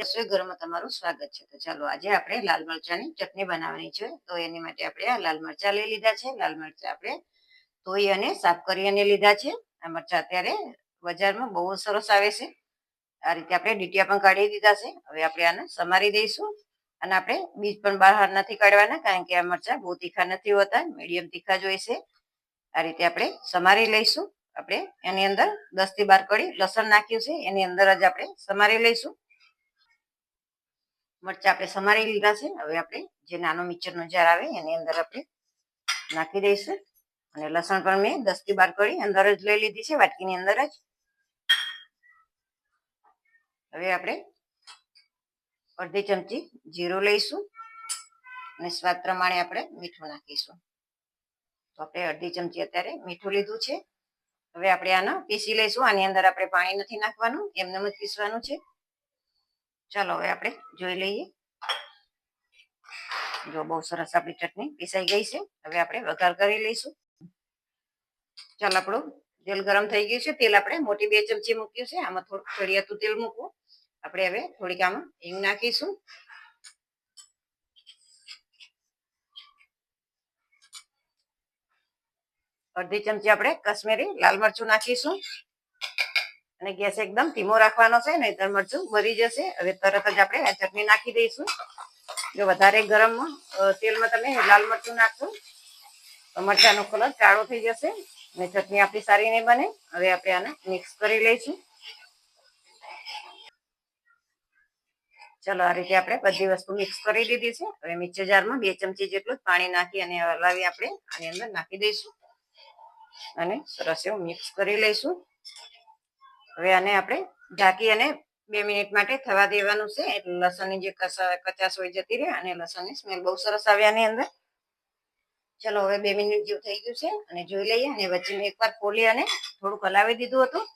રસોઈ ઘરમાં તમારું સ્વાગત છે. તો ચાલો આજે આપણે લાલ મરચાંની ચટણી બનાવવાની છે. તો એની માટે આપણે આ લાલ મરચાં લઈ લીધા છે. લાલ મરચાં આપણે ધોઈ અને સાફ કરી અને લીધા છે. આ મરચાં અત્યારે બજારમાં બહુ સરસ આવે છે. આ રીતે આપણે ડીટિયા પણ કાઢી દીધા છે. હવે આપણે આને સમારી દઈશું અને આપણે બીજ પણ બહાર નથી કાઢવાના કારણ કે આ મરચાં બહુ તીખા નથી હોતા, મીડિયમ તીખા જોઈશે આ રીતે આપણે સમારી લઈશું. આપણે એની અંદર દસથી બાર કડી લસણ નાખ્યું છે. એની અંદર જ આપણે સમારી લઈશું. મરચા આપણે સમારી લીધા છે. હવે આપણે જે નાનો મિક્સરનો જાર આવે એની અંદર આપણે નાખી દઈશું અને લસણ પણ મેં દસથી બાર કરી અંદર જ લઈ લીધી છે, વાટકીની અંદર જ. હવે આપણે અડધી ચમચી જીરું લઈશું અને સ્વાદ પ્રમાણે આપણે મીઠું નાખીશું. તો આપણે અડધી ચમચી અત્યારે મીઠું લીધું છે. હવે આપણે આને પીસી લઈશું. આની અંદર આપણે પાણી નથી નાખવાનું, એમને જ પીસવાનું છે. ચાલો હવે આપણે જોઈ લઈએ. જો બહુ સરસ આપણી ચટણી પીસાઈ ગઈ છે. હવે આપણે વઘાર કરી લઈશું. ચાલ આપણું તેલ ગરમ થઈ ગયું છે. તેલ આપણે મોટી બે ચમચી મૂક્યું છે. આમાં થોડું ચડિયાતું તેલ મૂકવું. આપણે હવે થોડીક આમાં હિંગ નાખીશું. અડધી ચમચી આપણે કશ્મીરી લાલ મરચું નાખીશું. અને ગેસ એકદમ ધીમો રાખવાનો છે, નહીતર મરચું ભરી જશે. હવે તરત જ આપણે આ ચટણી નાખી દઈશું. જો વધારે ગરમ તેલમાં તમે લાલ મરચું નાખશો. તો મરચાંનો કલર કાળો થઈ જશે અને ચટણી આપણી સારી નહીં બને. હવે આપણે આને મિક્સ કરી લઈશું. ચલો, આ રીતે આપણે બધી વસ્તુ મિક્સ કરી દીધી છે. હવે મિક્સર જારમાં બે ચમચી જેટલું પાણી નાખી અને હલાવી આપણે આની અંદર નાખી દઈશું. અને સરસ એવું મિક્સ કરી લઈશું. હવે આને આપણે ઢાંકી અને બે મિનિટ માટે થવા દેવાનું છે. લસણની જે કચાશ હોય જતી રહે અને લસણની સ્મેલ બહુ સરસ આવે આની અંદર. ચલો હવે બે મિનિટ જેવું થઈ ગયું છે અને જોઈ લઈએ. અને વચ્ચે મેં એકવાર ખોલી અને થોડુંક હલાવી દીધું હતું.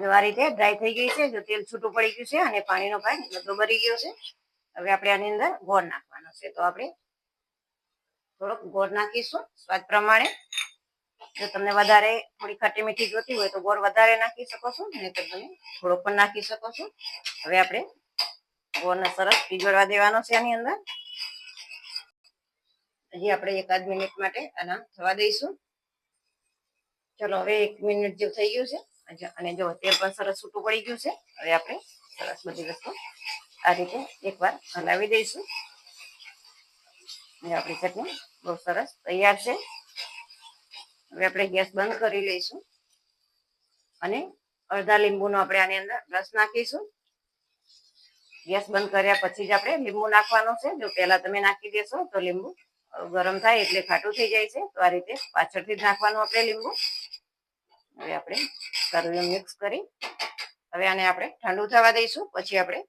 જો આ રીતે ડ્રાય થઈ ગઈ છે. જો તેલ છૂટું પડી ગયું છે અને પાણીનો ભાગ બધો ભરી ગયો છે. હવે આપણે આની અંદર ગોળ નાખવાનો છે. તો આપણે થોડોક ગોળ નાખીશું. સ્વાદ પ્રમાણે જો તમને વધારે થોડી ખાટી મીઠી જોતી હોય તો ગોળ વધારે નાખી શકો છો નહીં તો તમે થોડો પણ નાખી શકો છો. હવે આપણે ગોળને સરસ પીગળવા દેવાનો છે આની અંદર. હજી આપણે એકાદ મિનિટ માટે આના થવા દઈશું. ચલો, હવે એક મિનિટ જેવું થઈ ગયું છે. અને જો તેલ પણ સરસ છૂટું પડી ગયું છે, હવે આપણે સરસ બધી વસ્તુ આ રીતે એકવાર હલાવી દઈશું. આપણી ચટણી બહુ સરસ તૈયાર છે. હવે આપણે ગેસ બંધ કરી લઈશું. અને અડધા લીંબુનો આપણે આની અંદર રસ નાખીશું. ગેસ બંધ કર્યા પછી જ આપણે લીંબુ નાખવાનો છે. જો પહેલા તમે નાખી દેશો તો લીંબુ ગરમ થાય એટલે ખાટું થઈ જાય છે. તો આ રીતે પાછળથી જ નાખવાનું આપણે લીંબુ. હવે આપણે સારું મિક્સ કરી હવે આને આપણે ઠંડુ થવા દઈશું. પછી આપણે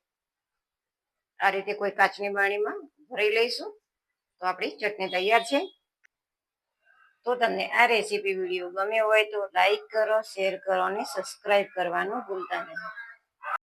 આ રીતે કોઈ કાચની બાણીમાં ભરી લઈશું. તો આપણી ચટણી તૈયાર છે. તો તમને આ રેસીપી વીડિયો ગમ્યો હોય તો લાઈક કરો શેર કરો અને સબસ્ક્રાઈબ કરવાનું ભૂલતા નહીં.